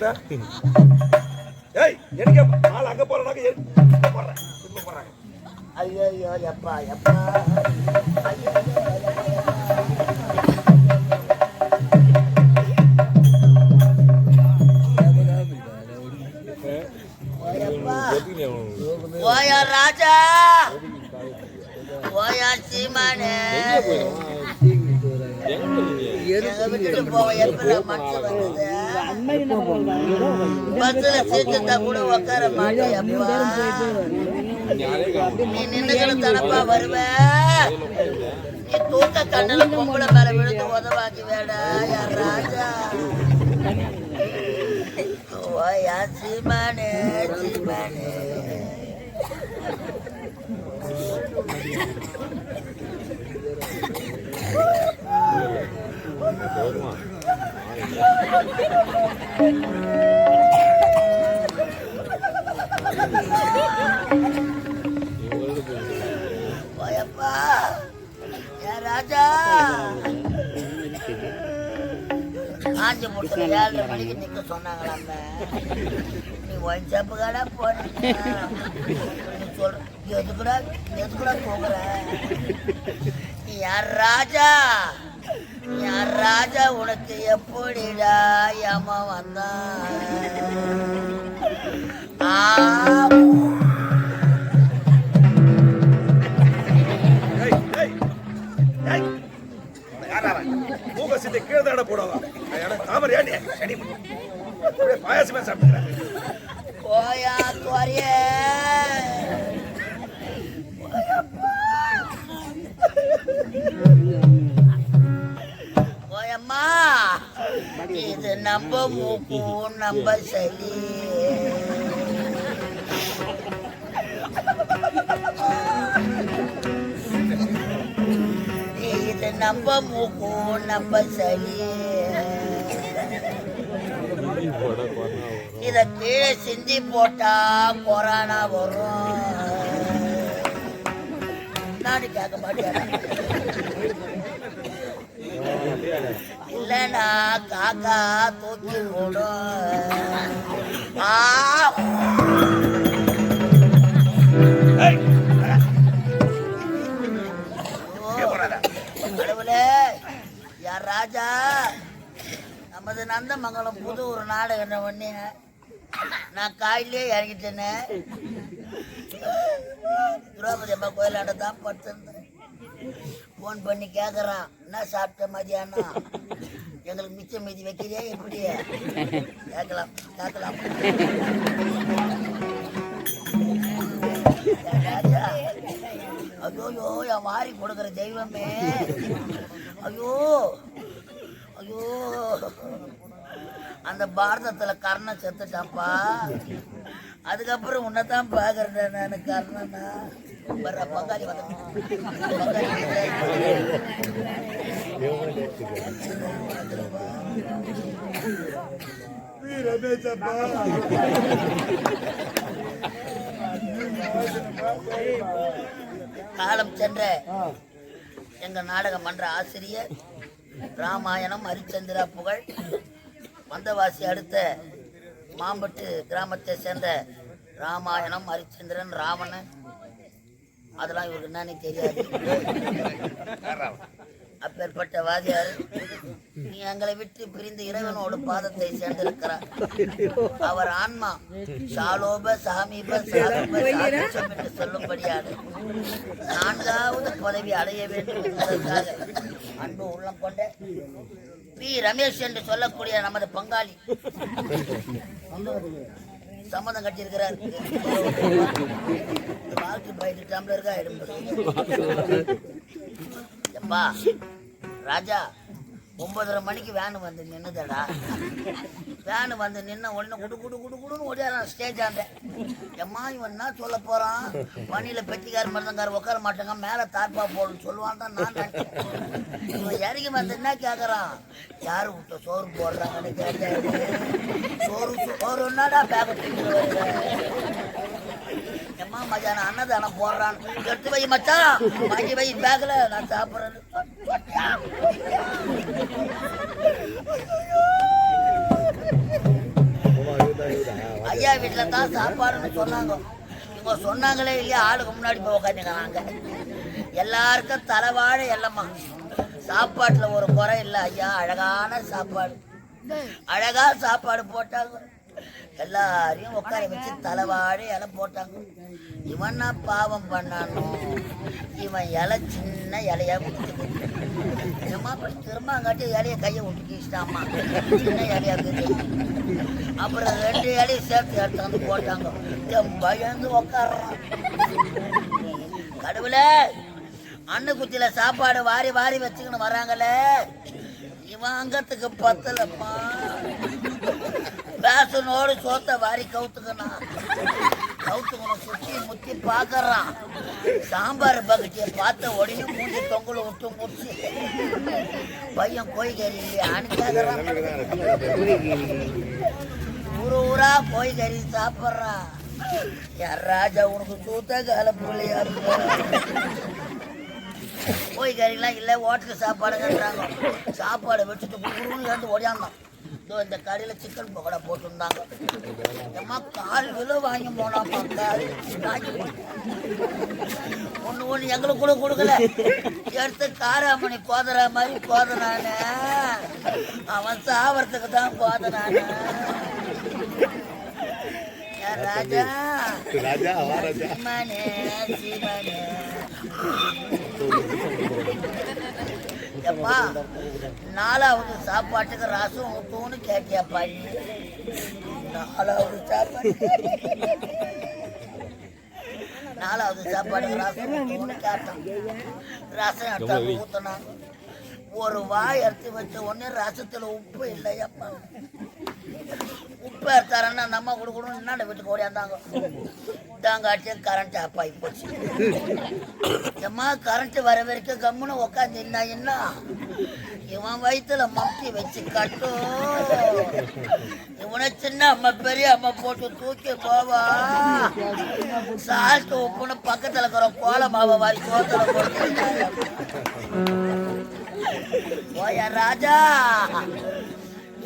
போட்ட? ஏய் எனக்கா மாலை அங்க போறனாக்க எங்க போடுறேன். இப்ப போடுறாங்க ஐயோ எப்பா எப்பா. ஐயோ ஓயா ராஜா. ஓயா சீமானே எங்க விட்டுட்டு போவ எப்ப மனசு வந்தது பஸ்ல சீக்கிரத்தா கூட உட்கார மாட்டேன் நீ நின்னுக்கிற தனப்பா வருவ? நீ தூக்க கண்ணுல பொம்பளை மேல விழுந்து உதவாக்கி வேடா யார் ராஜா. சீமானே சீமானே. ராஜா காஞ்சி முட்டை ஏழரை மணிக்கு நிக்க சொன்னாங்களாமே நீ ஒயின் ஷாப்பு கடை போன சொல்ற எதுக்குடா எதுக்குடா போகிற? நீ யார் ராஜா? யார் ராஜா உனக்கு எப்படிடா ஏமா வந்தான் ஆ. இது நம்ம மூக்கு நம்ம சளி. இது நம்ம மூக்கு நம்ம சளி. இத கீழே சிந்தி போட்டா கொரோனா வரும். நானு கேட்க மாட்டேன். இல்லனா காக்கா தூக்கி போடும் ஆ யார் ராஜா. நமது நந்தமங்கலம் புது ஒரு நாடகம் ஒண்ணே நான் காயிலே இறங்கிட்டேனே. திரௌபதி அம்மா கோயிலாண்ட தான் படுத்திருந்தேன். ஃபோன் பண்ணி கேட்குறான் என்ன சாப்பிட்ட மதியானம்? எங்களுக்கு மிச்சம் மீதி வைக்கிறியா எப்படி? கேட்கலாம் கேட்கலாம் ஐயோ என் வாரி கொடுக்குற தெய்வமே. ஐயோ ஐயோ. அந்த பாரதத்தில் கர்ணன் செத்துட்டான்ப்பா. அதுக்கப்புறம் உன்னை தான் பார்க்குறேன் நான் கர்ணனா. வர்ற பங்காளி வந்து காலம் சென்ற எங்க நாடக மன்ற ஆசிரியர் ராமாயணம் ஹரிச்சந்திரா புகழ் வந்தவாசி அடுத்த மாம்பட்டு கிராமத்தை சேர்ந்த ராமாயணம் ஹரிச்சந்திரன் ராவணன் அதெல்லாம் இவருக்கு என்னன்னு தெரியாது. அப்பேற்பட்ட வாதியார் நீ எங்களை விட்டு பிரிந்து இறைவனோட பாதத்தை சேர்ந்திருக்கிறார். அவர் ஆன்மா சாலோப சாமீப சாலோப என்று சொல்லும்படியாக நான்காவது பதவி அடைய வேண்டும் என்பதற்காக அன்பு உள்ளம் கொண்ட பி ரமேஷ் என்று சொல்லக்கூடிய நமது பங்காளி. சம்மதம் கட்டியிருக்கிறார். வாழ்க்கை பயிட்டு டம்ளருக்கா எப்பா ராஜா ஒன்பதரை மணிக்கு வேனு வந்து நின்னுதடா. வேனு வந்து நின்ன உடனே குடு குடு குடு குடுன்னு ஓடியாரான் ஸ்டேஜ் ஆண்ட எம்மா இவன்னா சொல்ல போறான்? பணியில பெட்டிக்கார மருந்தங்கார உட்கார மாட்டாங்க மேல தார்ப்பா போடணும் சொல்லுவான் தான் நான் நினைச்சேன். இவன் இறங்கி வந்து என்ன கேக்குறான்? யாரு விட்ட சோறு போடுறாங்கன்னு கேட்டேன் சோறு சோறு என்னடா பேக்கெட் எம்மா மச்சான் அன்னதானம் போடுறான். எடுத்து வை மச்சான். வாங்கி வை பேக்கல நான் சாப்பிட்றேன் ஐயா வீட்டில் தான் சாப்பாடுன்னு சொன்னாங்க. இவங்க சொன்னாங்களே இல்லையா ஆளுக்கு முன்னாடி போய் உட்காந்துக்கிறாங்க எல்லாருக்கும் தலைவாழ எல்லம்மா சாப்பாட்டில் ஒரு குறை இல்லை ஐயா அழகான சாப்பாடு. அழகா சாப்பாடு போட்டாங்க. எல்லாரையும் உட்கார வச்சு தலைவாழ இலை போட்டாங்க. இவன் பாவம் பண்ணானோ? இவன் இலை சின்ன இலையா விட்டுட்டு திரும்ப அப்படி திரும்பாங்காட்டி இலைய கையை விட்டுக்கிட்டாம்மா சின்ன இலையா இருக்குது. அப்புறம் ரெண்டு இலையை சேர்த்து எடுத்து போட்டாங்க. பயந்து உக்காடுறான் கடவுளே அண்ணு சாப்பாடு வாரி வாரி வச்சுக்கின்னு வராங்களே. இவன் அங்கத்துக்கு பத்தலப்பா பேசனோடு சோத்த வாரி கவுத்துக்கணும் கவுத்துக்கணும் சுத்தி முத்தி பார்க்கறான் சாம்பார் பக்கெட்டியை பார்த்த உடனே மூஞ்சி தொங்கல விட்டு முடிச்சு பையன் கோய்கறி இல்லையான்னு கேட்கறான் ஊரு ஊரா போய் சாப்பிட்றான். யார் ராஜா உனக்கு சூத்த கால பிள்ளையா கோய்கறிலாம் இல்லை ஹோட்டல் சாப்பாடுங்கன்றாங்க சாப்பாடு வச்சுட்டு குருன்னு இருந்து ஓடியாந்தான். இதோ இந்த கடையில் சிக்கன் பக்கோடா போட்டிருந்தாங்க. அம்மா கால் கிலோ வாங்கி கால் வாங்கி ஒன்று ஒன்று எங்களுக்கு கூட கொடுக்கல. எடுத்து காராமணி கோதரா மாதிரி கோதனானே அவன் சாவறதுக்கு தான் கோதனானே ராஜா. ராஜா ராஜா. எப்பா நாலாவது சாப்பாட்டுக்கு ரசம் ஊத்துன்னு கேட்டியாப்பா. நாலாவது சாப்பாடு நாலாவது சாப்பாடுக்கு ரசம் ஊத்துன்னு கேட்டான். ரசம் எடுத்தாங்க ஊத்துனாங்க ஒரு வாய் எடுத்து வச்ச உடனே ரசத்துல உப்பு இல்லையாப்பா. உப்பு எடுத்தாரன்னா அந்த அம்மா கொடுக்கணும் என்ன வீட்டுக்கு ஓடியாந்தாங்க தாங்காட்டியும் கரண்ட் ஆஃப் ஆகி போச்சு. ஏம்மா கரண்ட் வர வரைக்கும் கம்முன்னு உக்காந்து என்ன என்ன? இவன் வயிற்றுல மம்டி வச்சு கட்டும். இவனை சின்ன அம்மா பெரிய அம்மா போட்டு தூக்கி போவா. சால்ட் உப்புன்னு பக்கத்தில் இருக்கிற கோல மாவை வாரி கோத்தில் போட்டு ராஜா.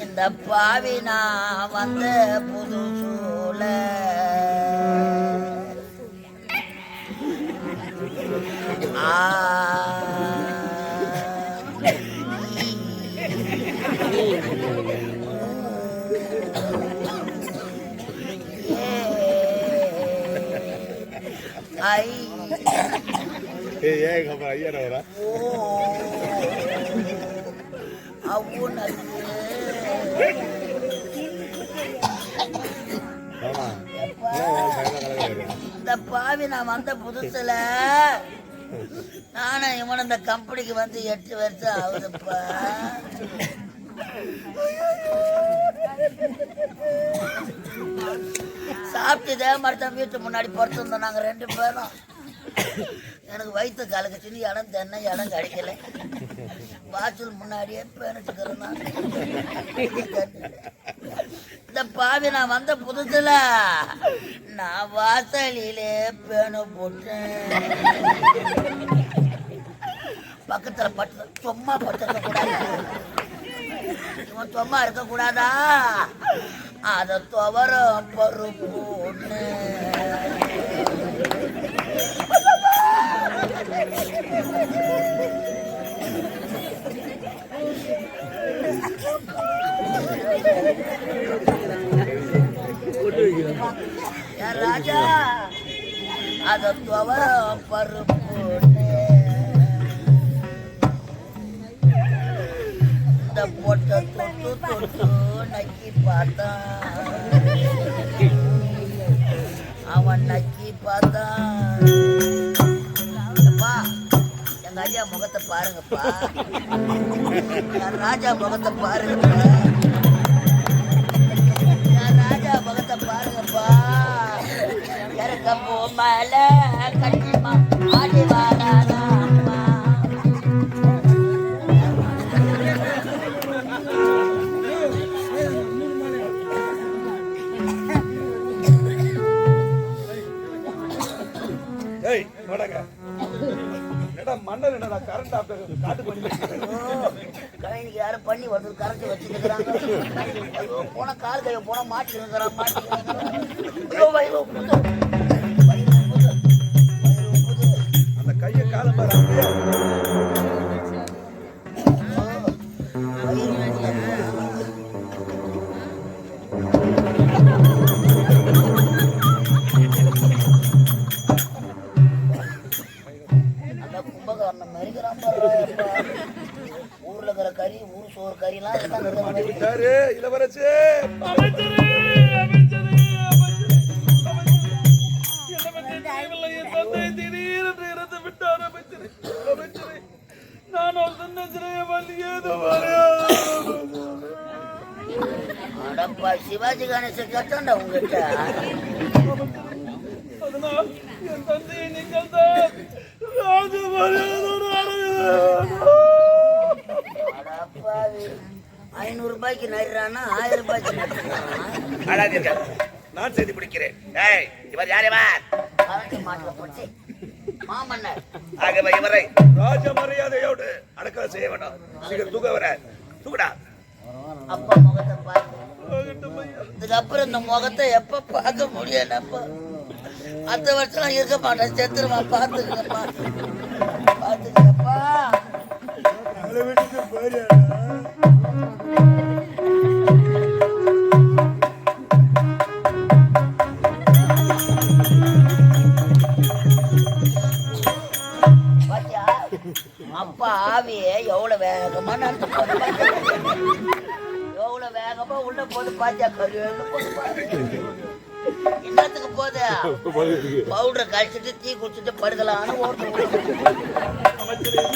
இந்த பாவி நான் வந்த புது சூழ. ஐயா ஓ. அவ்வுனக்கு இந்த பாவி நான் வந்த புதுசுல நானும் இவன் இந்த கம்பெனிக்கு வந்து எட்டு வருஷம் ஆகுதுப்பா. சாப்பிட்டுதே மருத்துவம் வீட்டு முன்னாடி பொறுத்திருந்தோம் நாங்கள் ரெண்டு பேரும். எனக்கு வயிற்று கலக்குச்சுன்னு இடம் தென்னை இடம் கிடைக்கல. வாசல் முன்னாடியே பேணிட்டுக்கிறேன் இந்த பாவி நான் வந்த புதுசுல நான் வாசலிலே பேணு போட்டேன். பக்கத்துல பட்டு சும்மா பட்டிருக்க கூடாது. இவன் சும்மா இருக்க கூடாதா? அத துவர பருப்பு தொட்டு நக்கி பார்த்தான் அவன் நக்கி பார்த்தான் அப்பா, எங்க ஐயா முகத்தை பாருங்கப்பா என் ராஜா முகத்தை பாருங்கப்பா என் ராஜா முகத்தை பாருங்கப்பா இறக்க போ மேல போன கால் கையை போன மாட்டிக்கிறான் அந்த கையை காலம் பாரு அந்த கும்பகர்ணம் மெருகிறான் பாரு. இருக்கிற கறி ஊர் சோறு கறிலாம் இளவரசு. சிவாஜி கணேசன் கட்டாண்டா உங்ககிட்ட? என் தந்தையை நீங்கள் தான் அடப்பாவி ஐநூறு ரூபாய்க்கு நடுறானா ஆயிரம் ரூபாய்க்கு நடுறானா நான் செய்தி பிடிக்கிறேன் ஏய் இவர் யார் இவர்? மாட்டில் போச்சு மாமன்னர். ஆகவே இவரை ராஜ மரியாதையோடு அடக்கம் செய்ய வேண்டாம். சீக்கிரம் தூக்க வர. தூக்கடா அப்பா முகத்தை பார்த்து இதுக்கப்புறம் இந்த முகத்தை எப்ப பார்க்க முடியும் அப்பா. அடுத்த வருஷம் இருக்க மாட்டேன். செத்துருவான். பார்த்துக்கப்பா பார்த்துக்கப்பா அப்பா ஆவியே எவ்வளவு வேகமா நடந்து போகுது பாத்தியா? எவ்வளவு வேகமா உள்ள போது பாத்தியா? கருவேல போது? என்னத்துக்கு போகுது பவுடர் கழிச்சிட்டு டீ குடிச்சிட்டு படுக்கலான்னு ஓட்டு